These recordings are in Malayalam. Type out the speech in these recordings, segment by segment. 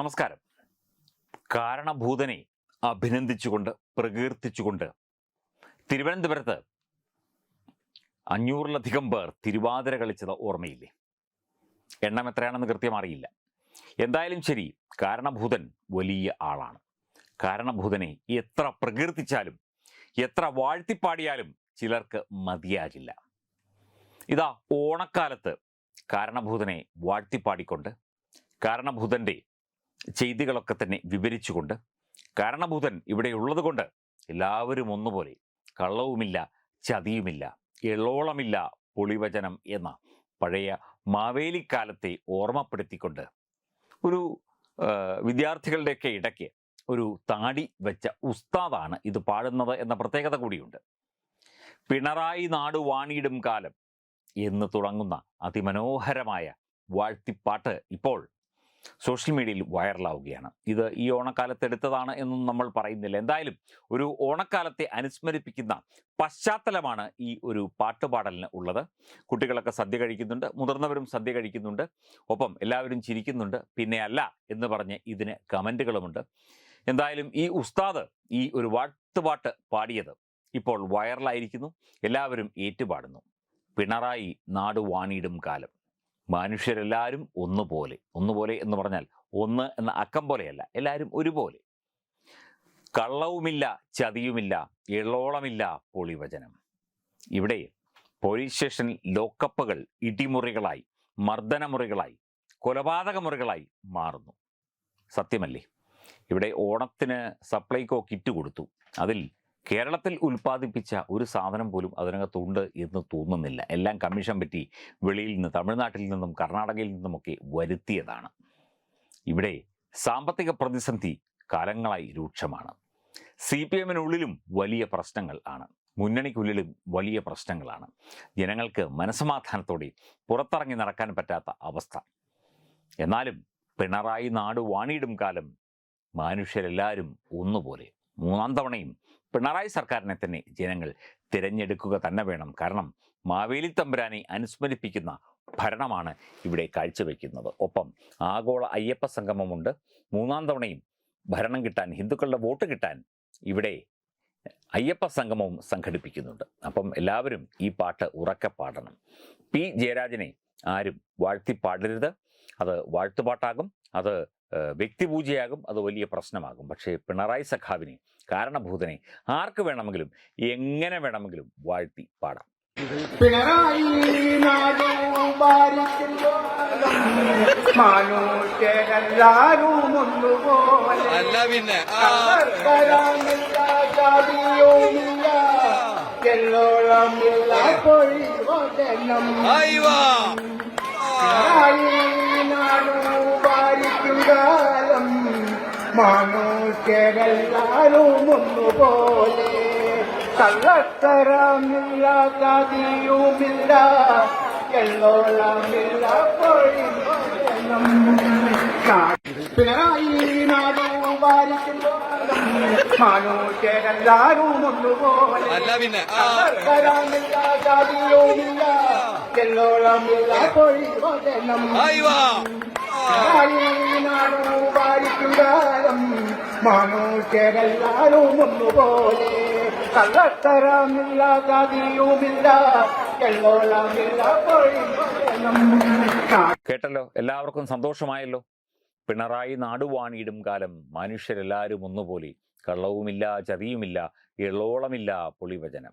നമസ്കാരം. കാരണഭൂതനെ അഭിനന്ദിച്ചുകൊണ്ട് പ്രകീർത്തിച്ചുകൊണ്ട് തിരുവനന്തപുരത്ത് അഞ്ഞൂറിലധികം പേർ തിരുവാതിര കളിച്ചത് ഓർമ്മയില്ലേ? എണ്ണം എത്രയാണെന്ന് കൃത്യം അറിയില്ല. എന്തായാലും ശരി കാരണഭൂതൻ വലിയ ആളാണ്. കാരണഭൂതനെ എത്ര പ്രകീർത്തിച്ചാലും എത്ര വാഴ്ത്തിപ്പാടിയാലും ചിലർക്ക് മതിയാകില്ല. ഇതാ ഓണക്കാലത്ത് കാരണഭൂതനെ വാഴ്ത്തിപ്പാടിക്കൊണ്ട് കാരണഭൂതന്റെ ചെയ്തികളൊക്കെ തന്നെ വിവരിച്ചുകൊണ്ട് കാരണഭൂതൻ ഇവിടെ ഉള്ളതുകൊണ്ട് എല്ലാവരും ഒന്നുപോലെ കള്ളവുമില്ല ചതിയുമില്ല എളോളമില്ല പൊളിവചനം എന്ന പഴയ മാവേലിക്കാലത്തെ ഓർമ്മപ്പെടുത്തിക്കൊണ്ട് ഒരു വിദ്യാർത്ഥികളുടെയൊക്കെ ഇടയ്ക്ക് ഒരു താടി വെച്ച ഉസ്താദാണ് ഇത് പാടുന്നത് എന്ന പ്രത്യേകത കൂടിയുണ്ട്. പിണറായി നാട് വാണിയിടും കാലം എന്ന് തുടങ്ങുന്ന അതിമനോഹരമായ വാഴ്ത്തിപ്പാട്ട് ഇപ്പോൾ സോഷ്യൽ മീഡിയയിൽ വൈറലാവുകയാണ്. ഇത് ഈ ഓണക്കാലത്ത് എടുത്തതാണ് എന്നും നമ്മൾ പറയുന്നില്ല. എന്തായാലും ഒരു ഓണക്കാലത്തെ അനുസ്മരിപ്പിക്കുന്ന പശ്ചാത്തലമാണ് ഈ ഒരു പാട്ടുപാടലിന് ഉള്ളത്. കുട്ടികളൊക്കെ സദ്യ കഴിക്കുന്നുണ്ട് മുതിർന്നവരും സദ്യ കഴിക്കുന്നുണ്ട് ഒപ്പം എല്ലാവരും ചിരിക്കുന്നുണ്ട്. പിന്നെ അല്ല എന്ന് പറഞ്ഞ് ഇതിന് കമന്റുകളുമുണ്ട്. എന്തായാലും ഈ ഉസ്താദ് ഈ ഒരു വാട്ടുപാട്ട് പാടിയത് ഇപ്പോൾ വൈറലായിരിക്കുന്നു. എല്ലാവരും ഏറ്റുപാടുന്നു. പിണറായി നാടുവാണിയിടും കാലം. മനുഷ്യരെല്ലാവരും ഒന്നുപോലെ ഒന്നുപോലെ എന്ന് പറഞ്ഞാൽ ഒന്ന് എന്ന അക്കം പോലെയല്ല എല്ലാവരും ഒരുപോലെ. കള്ളവുമില്ല ചതിയുമില്ല ഇളോളമില്ല പൊളിവചനം. ഇവിടെ പോലീസ് സ്റ്റേഷൻ ലോക്കപ്പുകൾ ഇടിമുറികളായി മർദ്ദനമുറികളായി കൊലപാതകമുറികളായി മാറുന്നു. സത്യമല്ലേ? ഇവിടെ ഓണത്തിന് സപ്ലൈകോ കിറ്റ് കൊടുത്തു. അതിൽ കേരളത്തിൽ ഉൽപ്പാദിപ്പിച്ച ഒരു സാധനം പോലും അതിനകത്തുണ്ട് എന്ന് തോന്നുന്നില്ല. എല്ലാം കമ്മീഷൻ പറ്റി വെളിയിൽ നിന്ന് തമിഴ്നാട്ടിൽ നിന്നും കർണാടകയിൽ നിന്നുമൊക്കെ വരുത്തിയതാണ്. ഇവിടെ സാമ്പത്തിക പ്രതിസന്ധി കാലങ്ങളായി രൂക്ഷമാണ്. സി പി എമ്മിനുള്ളിലും വലിയ പ്രശ്നങ്ങൾ ആണ്. മുന്നണിക്കുള്ളിലും വലിയ പ്രശ്നങ്ങളാണ്. ജനങ്ങൾക്ക് മനസമാധാനത്തോടെ പുറത്തിറങ്ങി നടക്കാൻ പറ്റാത്ത അവസ്ഥ. എന്നാലും പിണറായി നാട് വാണിയിടും കാലം മനുഷ്യരെല്ലാവരും ഒന്നുപോലെ. മൂന്നാം തവണയും പിണറായി സർക്കാരിനെ തന്നെ ജനങ്ങൾ തിരഞ്ഞെടുക്കുക തന്നെ വേണം. കാരണം മാവേലി തമ്പുരാനെ അനുസ്മരിപ്പിക്കുന്ന ഭരണമാണ് ഇവിടെ കാഴ്ചവെക്കുന്നത്. ഒപ്പം ആഗോള അയ്യപ്പ സംഗമമുണ്ട്. മൂന്നാം തവണയും ഭരണം കിട്ടാൻ ഹിന്ദുക്കളുടെ വോട്ട് കിട്ടാൻ ഇവിടെ അയ്യപ്പ സംഗമവും സംഘടിപ്പിക്കുന്നുണ്ട്. അപ്പം എല്ലാവരും ഈ പാട്ട് ഉറക്കെ പാടണം. പി. ജയരാജനെ ആരും വാഴ്ത്തി പാടരുത് അത് വാഴ്ത്തുപാട്ടാകും. അത് വ്യക്തിപൂജയാകും. അത് വലിയ പ്രശ്നമാകും. പക്ഷേ പിണറായി സഖാവിനെ കാരണഭൂതനെ ആർക്ക് വേണമെങ്കിലും എങ്ങനെ വേണമെങ്കിലും വാഴ്ത്തി പാടാം. പിണറായി മനുഷ്യരെല്ലാരും ഒന്നുപോലെ. അല്ല പിന്നെ എല്ലോളമില്ല പൊഴിവചനം നാടു മനുഷ്യരെല്ലാരും ഒന്നുപോലെ കള്ളത്തരമില്ല കതിയുമില്ല എല്ലോളമില്ല പിണറായി നാടും ഭാരിക്കുമ്പോൾ മനുഷ്യരെല്ലാരും ഒന്നുപോലെ കള്ളത്തരമില്ല പിന്നെ മനുഷ്യരെല്ലാരും ഒന്നുപോലെ കള്ളത്തരമില്ല കേട്ടല്ലോ? എല്ലാവർക്കും സന്തോഷമായല്ലോ. പിണറായി നാടുവാണിയിടും കാലം. മനുഷ്യരെല്ലാവരും ഒന്നുപോലെ. കള്ളവുമില്ല ചതിയുമില്ല എളോളമില്ല പൊളിവചനം.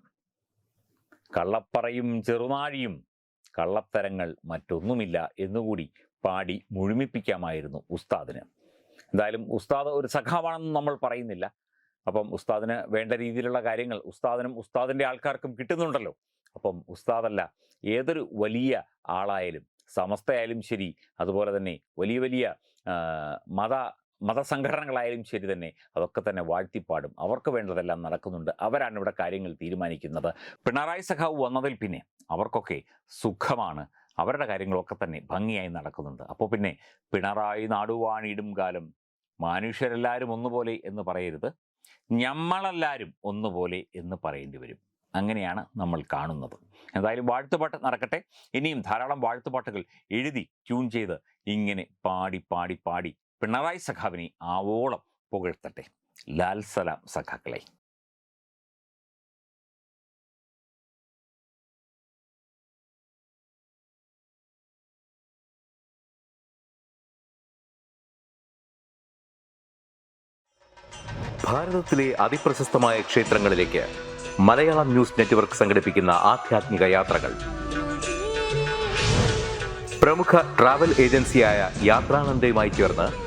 കള്ളപ്പറയും ചെറുനാഴിയും കള്ളത്തരങ്ങൾ മറ്റൊന്നുമില്ല എന്നുകൂടി പാടി മുഴുമിപ്പിക്കാമായിരുന്നു ഉസ്താദിന്. എന്തായാലും ഉസ്താദ് ഒരു സഖാവാണെന്ന് നമ്മൾ പറയുന്നില്ല. അപ്പം ഉസ്താദിന് വേണ്ട രീതിയിലുള്ള കാര്യങ്ങൾ ഉസ്താദിനും ഉസ്താദിന്റെ ആൾക്കാർക്കും കിട്ടുന്നുണ്ടല്ലോ. അപ്പം ഉസ്താദല്ല ഏതൊരു വലിയ ആളായാലും സമസ്തയായാലും ശരി അതുപോലെ തന്നെ വലിയ വലിയ മത മതസംഘടനകളായാലും ശരി തന്നെ അതൊക്കെ തന്നെ വാഴ്ത്തിപ്പാടും. അവർക്ക് വേണ്ടതെല്ലാം നടക്കുന്നുണ്ട്. അവരാണ് ഇവിടെ കാര്യങ്ങൾ തീരുമാനിക്കുന്നത്. പിണറായി സഖാവ് വന്നതിൽ പിന്നെ അവർക്കൊക്കെ സുഖമാണ്. അവരുടെ കാര്യങ്ങളൊക്കെ തന്നെ ഭംഗിയായി നടക്കുന്നുണ്ട്. അപ്പോൾ പിന്നെ പിണറായി നാടുവാണിയിടും കാലം മനുഷ്യരെല്ലാവരും ഒന്നുപോലെ എന്ന് പറയരുത്. ഞമ്മളെല്ലാവരും ഒന്നുപോലെ എന്ന് പറയേണ്ടി വരും. അങ്ങനെയാണ് നമ്മൾ കാണുന്നത്. എന്തായാലും വാഴ്ത്തുപാട്ട് നടക്കട്ടെ. ഇനിയും ധാരാളം വാഴ്ത്തുപാട്ടുകൾ എഴുതി ട്യൂൺ ചെയ്ത് ഇങ്ങനെ പാടി പാടി പാടി പിണറായി സഖാവിനെ ആവോളം പുകഴ്ത്തട്ടെ. ലാൽസലാം സഖാക്കളെ. ഭാരതത്തിലെ അതിപ്രശസ്തമായ ക്ഷേത്രങ്ങളിലേക്ക് മലയാളം ന്യൂസ് നെറ്റ്വർക്ക് സംഘടിപ്പിക്കുന്ന ആധ്യാത്മിക യാത്രകൾ. പ്രമുഖ ട്രാവൽ ഏജൻസിയായ യാത്രാനന്ദയുമായി ചേർന്ന്